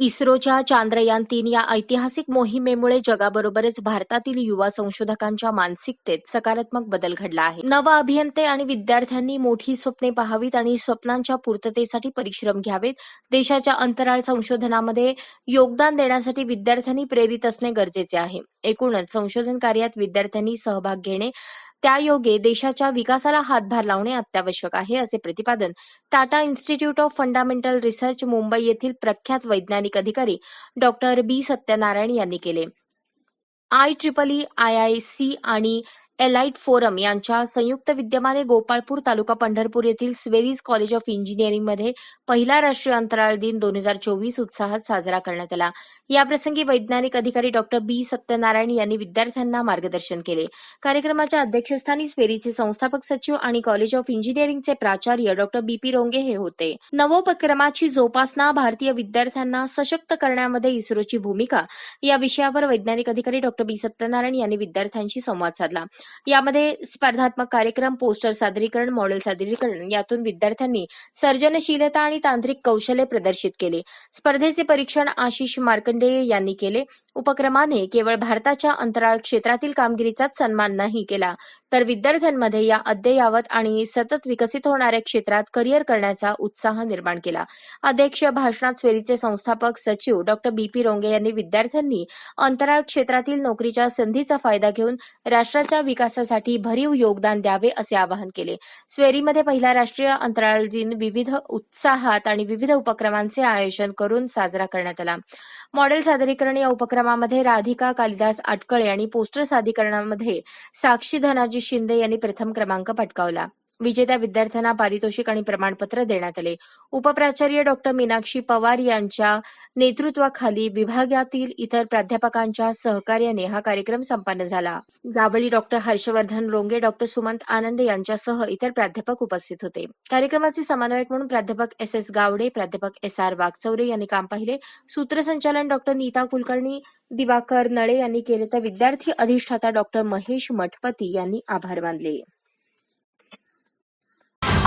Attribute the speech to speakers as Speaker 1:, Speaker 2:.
Speaker 1: इस्रोच्या चांद्रयान तीन या ऐतिहासिक मोहिमेमुळे जगाबरोबरच भारतातील युवा संशोधकांच्या मानसिकतेत सकारात्मक बदल घडला आहे. नवा अभियंते आणि विद्यार्थ्यांनी मोठी स्वप्ने पाहावीत आणि स्वप्नांच्या पूर्ततेसाठी परिश्रम घ्यावेत. देशाच्या अंतराळ संशोधनामध्ये योगदान देण्यासाठी विद्यार्थ्यांनी प्रेरित असणे गरजेचे आहे. एकूणच संशोधन कार्यात विद्यार्थ्यांनी सहभाग घेणे त्यायोगे देशाच्या विकासाला हातभार लावणे अत्यावश्यक आहे असे प्रतिपादन Tata institute of fundamental research Mumbai येथील प्रख्यात वैज्ञानिक अधिकारी डॉक्टर बी. सत्यनारायण यांनी केले. I triple E I I C आणि एलाइट फोरम यांच्या संयुक्त विद्यमाने गोपाळपूर तालुका पंढरपूर येथील स्वेरीज कॉलेज ऑफ इंजिनिअरिंगमध्ये पहिला राष्ट्रीय अंतराळ दिन दोन हजार चोवीस उत्साहात साजरा करण्यात आला. याप्रसंगी वैज्ञानिक अधिकारी डॉक्टर बी. सत्यनारायण यांनी विद्यार्थ्यांना मार्गदर्शन केले. कार्यक्रमाच्या अध्यक्षस्थानी स्पेरीचे संस्थापक सचिव आणि कॉलेज ऑफ इंजिनिअरिंगचे प्राचार्य डॉक्टर बी. पी. रोंगे हे होते. नवोपक्रमाची जोपासना भारतीय विद्यार्थ्यांना सशक्त करण्यामध्ये इस्रोची भूमिका या विषयावर वैज्ञानिक अधिकारी डॉक्टर बी. सत्यनारायण यांनी विद्यार्थ्यांशी संवाद साधला. यामध्ये स्पर्धात्मक कार्यक्रम पोस्टर सादरीकरण मॉडेल सादरीकरण यातून विद्यार्थ्यांनी सर्जनशीलता आणि तांत्रिक कौशल्य प्रदर्शित केले. स्पर्धेचे परीक्षण आशिष मार्कंडेय यांनी केले. उपक्रमाने केवळ भारताच्या अंतराळ क्षेत्रातील कामगिरीचाच सन्मान नाही केला तर विद्यार्थ्यांमध्ये या अद्ययावत आणि सतत विकसित होणाऱ्या क्षेत्रात करिअर करण्याचा उत्साह निर्माण केला. अध्यक्ष भाषणात स्वेरीचे संस्थापक सचिव डॉक्टर बी पी रोंगे यांनी विद्यार्थ्यांनी अंतराळ क्षेत्रातील नोकरीच्या संधीचा फायदा घेऊन राष्ट्राच्या विकासासाठी भरीव योगदान द्यावे असे आवाहन केले. स्वेरीमध्ये पहिला राष्ट्रीय अंतराळ दिन विविध उत्साहात आणि विविध उपक्रमांचे आयोजन करून साजरा करण्यात आला. मॉडेल सादरीकरण या कार्यक्रमामध्ये राधिका कालिदास आटकळे आणि पोस्टर सादरीकरणामध्ये साक्षी धनाजी शिंदे यांनी प्रथम क्रमांक पटकावला. विजेत्या विद्यार्थ्यांना पारितोषिक आणि प्रमाणपत्र देण्यात आले. उपप्राचार्य डॉक्टर मीनाक्षी पवार यांच्या नेतृत्वाखाली विभागातील इतर प्राध्यापकांच्या सहकार्याने हा कार्यक्रम संपन्न झाला. यावेळी डॉक्टर हर्षवर्धन रोंगे डॉक्टर सुमंत आनंद यांच्यासह इतर प्राध्यापक उपस्थित होते. कार्यक्रमाचे समन्वयक म्हणून प्राध्यापक एस. एस. गावडे प्राध्यापक एस. आर. वाघचौरे यांनी काम पाहिले. सूत्रसंचालन डॉक्टर नीता कुलकर्णी दिवाकर नळे यांनी केले तर विद्यार्थी अधिष्ठाता डॉक्टर महेश मठपती यांनी आभार मानले.